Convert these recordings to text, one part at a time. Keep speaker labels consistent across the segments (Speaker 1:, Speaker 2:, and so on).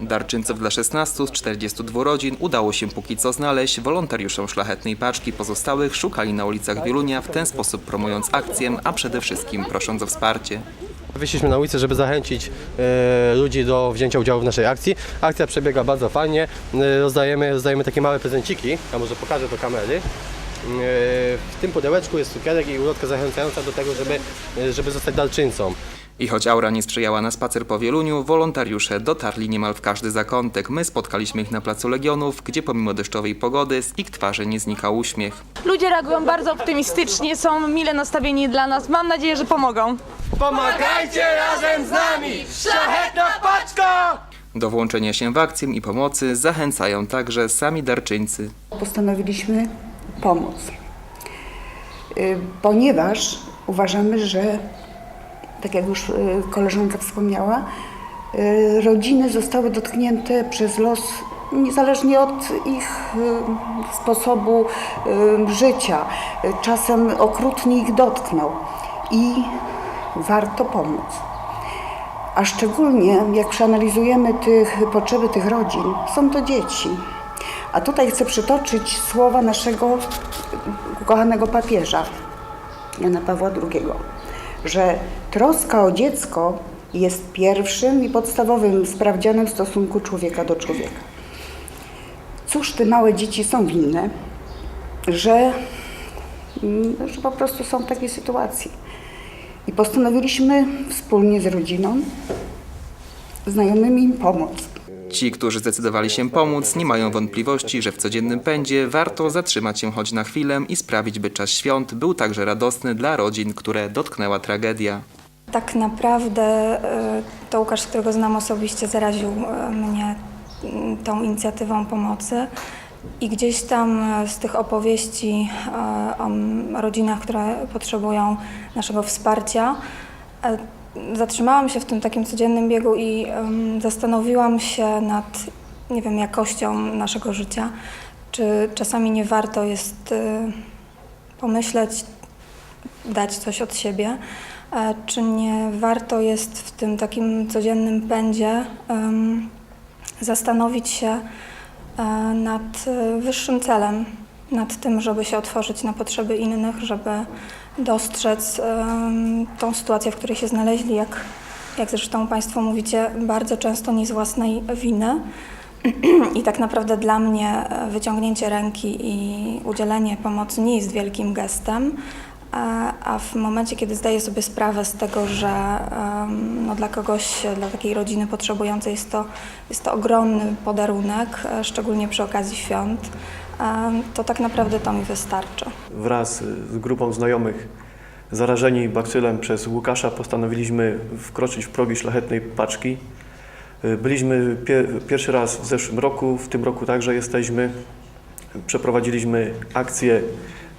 Speaker 1: Darczyńców dla 16 z 42 rodzin udało się póki co znaleźć. Wolontariuszom szlachetnej paczki pozostałych szukali na ulicach Wielunia, w ten sposób promując akcję, a przede wszystkim prosząc o wsparcie.
Speaker 2: Wyszliśmy na ulicę, żeby zachęcić e, ludzi do wzięcia udziału w naszej akcji. Akcja przebiega bardzo fajnie. E, rozdajemy, rozdajemy takie małe prezenciki. Ja może pokażę do kamery. E, w tym pudełeczku jest cukierek i ulotka zachęcająca do tego, żeby, e, żeby zostać darczyńcą.
Speaker 1: I choć aura nie sprzyjała na spacer po Wieluniu, wolontariusze dotarli niemal w każdy zakątek. My spotkaliśmy ich na Placu Legionów, gdzie pomimo deszczowej pogody z ich twarzy nie znikał uśmiech.
Speaker 3: Ludzie reagują bardzo optymistycznie, są mile nastawieni dla nas. Mam nadzieję, że pomogą.
Speaker 2: Pomagajcie razem z nami! Szlachetna paczka!
Speaker 1: Do włączenia się w akcję i pomocy zachęcają także sami darczyńcy.
Speaker 4: postanowiliśmy pomóc. Y, Ponieważ uważamy, że, tak jak już y, koleżanka wspomniała, y, rodziny zostały dotknięte przez los niezależnie od ich sposobu życia. Czasem okrutnie ich dotknął i warto pomóc. A szczególnie jak przeanalizujemy tych, potrzeby tych rodzin, są to dzieci. A tutaj chcę przytoczyć słowa naszego ukochanego papieża, Jana Pawła II, że troska o dziecko jest pierwszym i podstawowym sprawdzianem stosunku człowieka do człowieka. Cóż te małe dzieci są winne, że, mm, że po prostu są w takiej sytuacji. I postanowiliśmy wspólnie z rodziną, znajomymi im pomóc.
Speaker 1: Ci, którzy zdecydowali się pomóc, nie mają wątpliwości, że w codziennym pędzie warto zatrzymać się choć na chwilę i sprawić, by czas świąt był także radosny dla rodzin, które dotknęła tragedia.
Speaker 5: Tak naprawdę e, to Łukasz, którego znam osobiście, zaraził e, mnie tą inicjatywą pomocy. I gdzieś tam e, z tych opowieści o rodzinach, które potrzebują naszego wsparcia, zatrzymałam się w tym takim codziennym biegu i em, zastanowiłam się nad, nie wiem, jakością naszego życia. Czy czasami nie warto jest e, pomyśleć, dać coś od siebie, e, czy nie warto jest w tym takim codziennym pędzie em, zastanowić się e, nad e, wyższym celem, nad tym, żeby się otworzyć na potrzeby innych, żeby dostrzec tą sytuację, w której się znaleźli, jak, jak zresztą Państwo mówicie, bardzo często nie z własnej winy. I tak naprawdę dla mnie e, wyciągnięcie ręki i udzielenie pomocy nie jest wielkim gestem, a, a w momencie, kiedy zdaję sobie sprawę z tego, że no, dla kogoś, dla takiej rodziny potrzebującej jest to, jest to ogromny podarunek, e, szczególnie przy okazji świąt, to tak naprawdę to mi wystarczy.
Speaker 6: Wraz z grupą znajomych zarażeni bakcylem przez Łukasza postanowiliśmy wkroczyć w progi szlachetnej paczki. Byliśmy pie pierwszy raz w zeszłym roku, w tym roku także jesteśmy. Przeprowadziliśmy akcję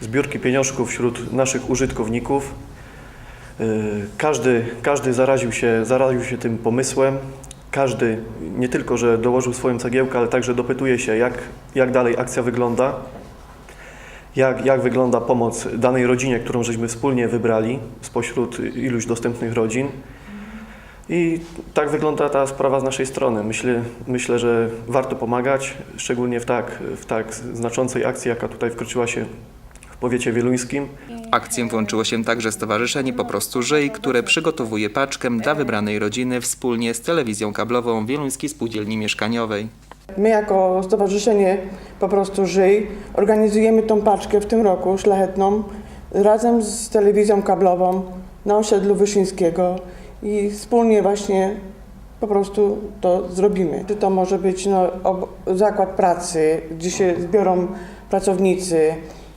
Speaker 6: zbiórki pieniążków wśród naszych użytkowników. Każdy, każdy zaraził, się, zaraził się tym pomysłem. Każdy nie tylko, że dołożył swoją cegiełkę, ale także dopytuje się, jak, jak dalej akcja wygląda jak, jak wygląda pomoc danej rodzinie, którą żeśmy wspólnie wybrali spośród iluś dostępnych rodzin. I tak wygląda ta sprawa z naszej strony. Myślę, myślę że warto pomagać, szczególnie w tak, w tak znaczącej akcji, jaka tutaj wkroczyła się w powiecie wieluńskim.
Speaker 1: Akcję włączyło się także Stowarzyszenie Po prostu Żyj, które przygotowuje paczkę dla wybranej rodziny wspólnie z telewizją kablową Wieluńskiej Spółdzielni Mieszkaniowej.
Speaker 7: My jako Stowarzyszenie Po prostu Żyj organizujemy tą paczkę w tym roku szlachetną razem z telewizją kablową na osiedlu Wyszyńskiego i wspólnie właśnie po prostu to zrobimy. Czy to może być no, zakład pracy, gdzie się zbiorą pracownicy.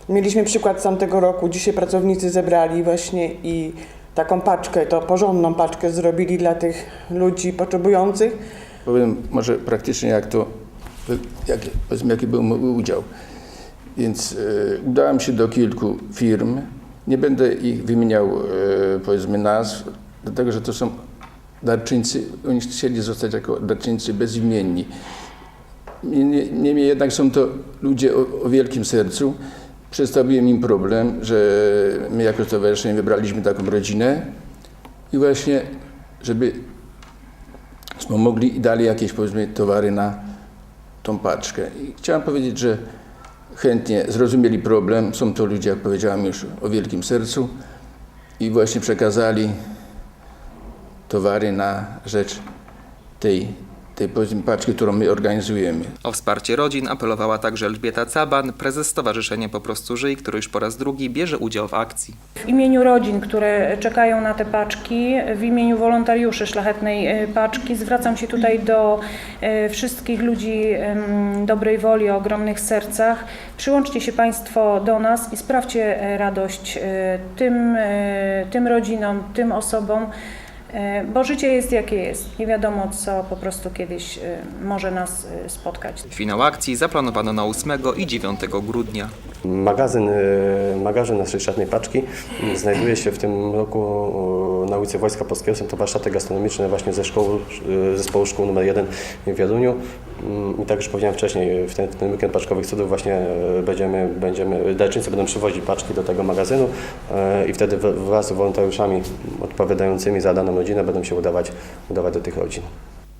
Speaker 7: Mieliśmy przykład z tamtego roku, dzisiaj pracownicy zebrali właśnie i taką paczkę, to porządną paczkę zrobili dla tych ludzi potrzebujących.
Speaker 8: Powiem może praktycznie jak to, jak, powiedzmy, jaki był mój udział. Więc e, udałem się do kilku firm. Nie będę ich wymieniał, e, powiedzmy, nazw, dlatego że to są darczyńcy. Oni chcieli zostać jako darczyńcy bezimienni. Niemniej niemniej jednak są to ludzie o, o wielkim sercu. Przedstawiłem im problem, że my jako stowarzyszenie wybraliśmy taką rodzinę i właśnie, żeby wspomogli i dali jakieś powiedzmy towary na tą paczkę. I chciałem powiedzieć, że chętnie zrozumieli problem. Są to ludzie, jak powiedziałem już, o wielkim sercu i właśnie przekazali towary na rzecz tej, tej paczki, którą my organizujemy.
Speaker 1: O wsparcie rodzin apelowała także Elżbieta Caban, prezes Stowarzyszenia Po prostu Żyj, który już po raz drugi bierze udział w akcji.
Speaker 9: W imieniu rodzin, które czekają na te paczki, w imieniu wolontariuszy Szlachetnej e, Paczki zwracam się tutaj do e, wszystkich ludzi dobrej woli, o ogromnych sercach. Przyłączcie się Państwo do nas i sprawdźcie e, radość tym, tym rodzinom, tym osobom, bo życie jest jakie jest. Nie wiadomo, co po prostu kiedyś e, może nas e, spotkać.
Speaker 1: Finał akcji zaplanowano na 8 i 9 grudnia.
Speaker 2: Magazyn, e, magazyn naszej szatnej paczki znajduje się w tym roku e, ulicy Wojska Polskiego. Są to warsztaty gastronomiczne właśnie ze szkoły, e, zespołu szkół nr 1 w Wieluniu. Mm, I tak już powiedziałem wcześniej, w ten, ten weekend paczkowych cudów właśnie e, będziemy, będziemy, Dalczyńcy będą przywozić paczki do tego magazynu e, i wtedy wraz z wolontariuszami odpowiadającymi za daną rodzinę będą się udawać, udawać do tych rodzin.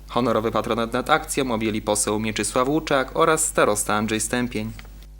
Speaker 1: Honorowy patronat nad akcją objęli poseł Mieczysław Łuczak oraz starosta Andrzej Stępień.